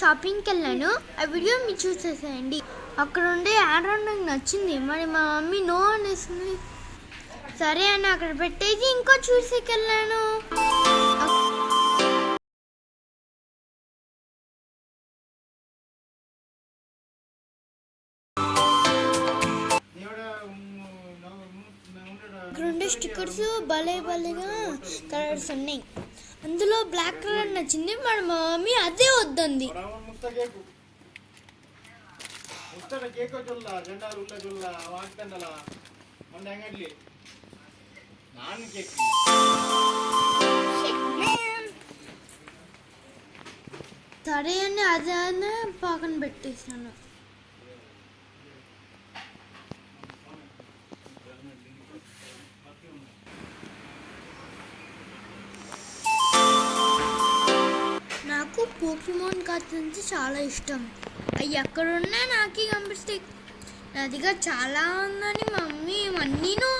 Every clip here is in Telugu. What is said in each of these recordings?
షాపింగ్కి వెళ్ళాను. ఆ వీడియో మీరు చూసేసేయండి. అక్కడ ఉండే ఆర్డర్ నాకు నచ్చింది. మరి మా మమ్మీ నో అనేసింది. సరే అని అక్కడ పెట్టేసి ఇంకో చూసేకెళ్ళాను ఇక్కడ ఉండే స్టిక్కర్స్ భలే భలేగా కలర్స్ ఉన్నాయి. అందులో బ్లాక్ కలర్ నచ్చింది మన మమ్మీ అదే వద్దంది. అని అదే పక్కన పెట్టేసాను పోకిమోన్ కార్డ్స్ అంటే చాలా ఇష్టం. అవి ఎక్కడున్నా నాకే కనిపిస్తాయి. అదిగా చాలా ఉందని మమ్మీ అన్నీనూ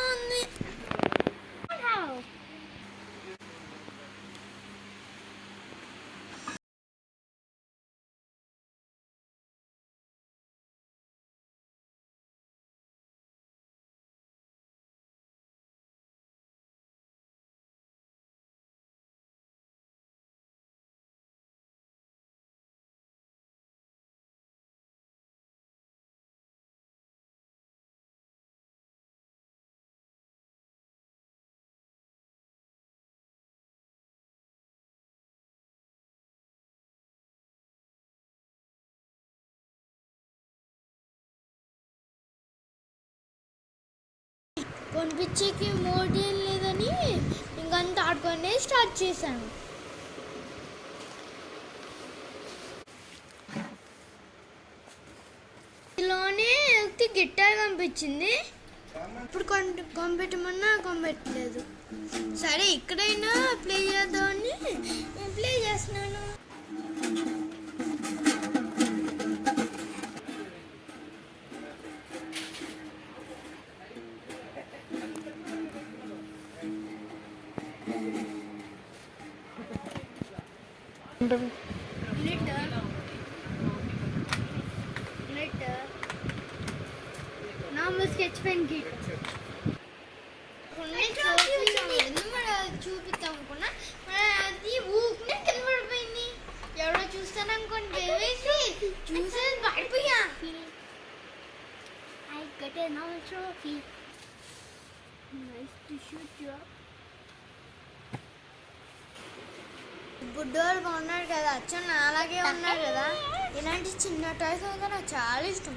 కొనిపించేకి మోడీ లేదని ఇంకంతా ఆడుకొని స్టార్ట్ చేశాను. ఇందులోనే ఒకటి గిట్టార్ కనిపించింది ఇప్పుడు కొం కొనిపెట్టమన్నా కొనిపెట్టలేదు. సరే ఇక్కడైనా ప్లే చేద్దాం. Sketch pen kit. చూపిద్దాం అనుకున్నా అది ఊపినే కింద పడిపోయింది ఎవరో చూస్తాను అనుకోండి వేసి చూసేది పడిపోయా I got a normal trophy. Nice to shoot you up. బుడ్డోడు బాగున్నాడు కదా అచ్చం నా అలాగే ఉన్నాడు కదా. ఇలాంటి చిన్న టాయ్స్ అయితే నాకు చాలా ఇష్టం.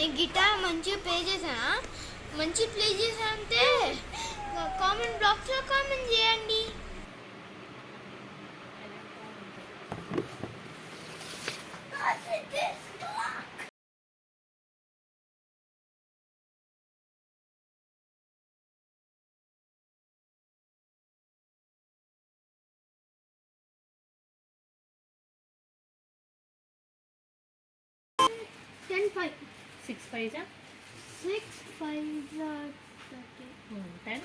నేను గిటార్ మంచిగా ప్లే చేశానా? మంచి ప్లే చేశాను అంటే కామెంట్ బాక్స్లో కామెంట్ చేయండి. Ten five six five Six five uh, thirty. Ten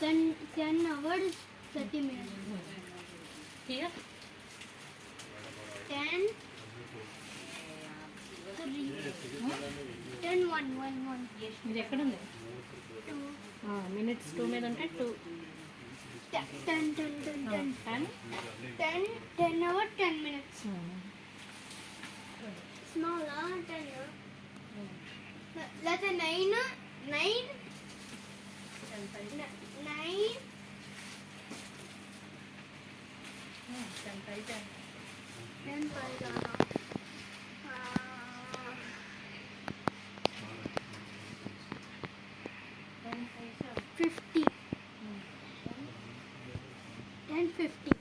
Ten ten hours thirty minutes. Here Ten three. Ten one one one. ఇది ఎక్కడుంది. మినిట్స్ టూ మీద ఉంటే two Ten ten ten ten ten. Ten Ten ten hour ten minutes. Smaller ten hour. లేకపోతే nine nine ten five nine, ten five